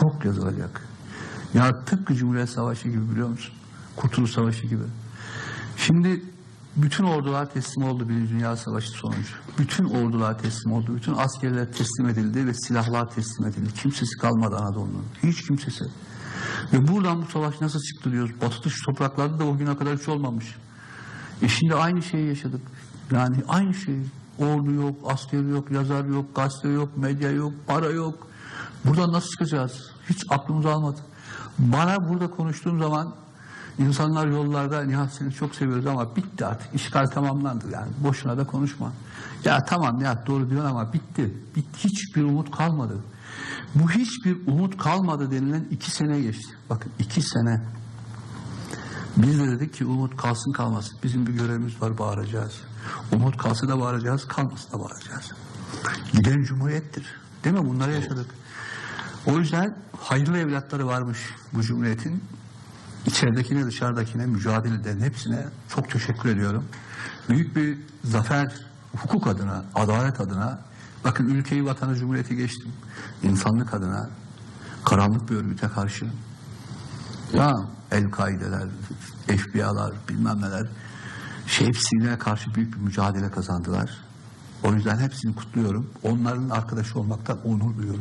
Çok yazılacak. Ya tıpkı Cumhuriyet Savaşı gibi biliyor musun? Kurtuluş Savaşı gibi. Şimdi bütün ordular teslim oldu Birinci Dünya Savaşı sonucu. Bütün ordular teslim oldu. Bütün askerler teslim edildi ve silahlar teslim edildi. Kimsesi kalmadı Anadolu'nun. Hiç kimsesi. Ve buradan bu savaş nasıl çıktı diyoruz. Batı dışı topraklarda da o güne kadar hiç olmamış. E şimdi aynı şeyi yaşadık. Yani aynı şey. Ordu yok, asker yok, yazar yok, gazete yok, medya yok, para yok. Buradan nasıl çıkacağız? Hiç aklımız almadı. Bana burada konuştuğum zaman insanlar yollarda Nihat seni çok seviyoruz ama bitti artık. İşgal tamamlandı yani. Boşuna da konuşma. Ya tamam Nihat doğru diyorsun ama bitti. bitti. Hiçbir umut kalmadı. Bu hiçbir umut kalmadı denilen iki sene geçti. Bakın iki sene. Biz de dedik ki umut kalsın kalmasın. Bizim bir görevimiz var bağıracağız. Umut kalsa da bağıracağız, kalmasın da bağıracağız. Giden cumhuriyettir. Değil mi? Bunları yaşadık. O yüzden hayırlı evlatları varmış bu cumhuriyetin. İçeridekine dışarıdakine mücadele eden hepsine çok teşekkür ediyorum. Büyük bir zafer hukuk adına, adalet adına bakın ülkeyi vatanı cumhuriyeti geçtim. İnsanlık adına karanlık bir örgüte karşı ya El-Kaide'ler, FBI'lar bilmem neler hepsine karşı büyük bir mücadele kazandılar. O yüzden hepsini kutluyorum. Onların arkadaşı olmaktan onur duyuyorum.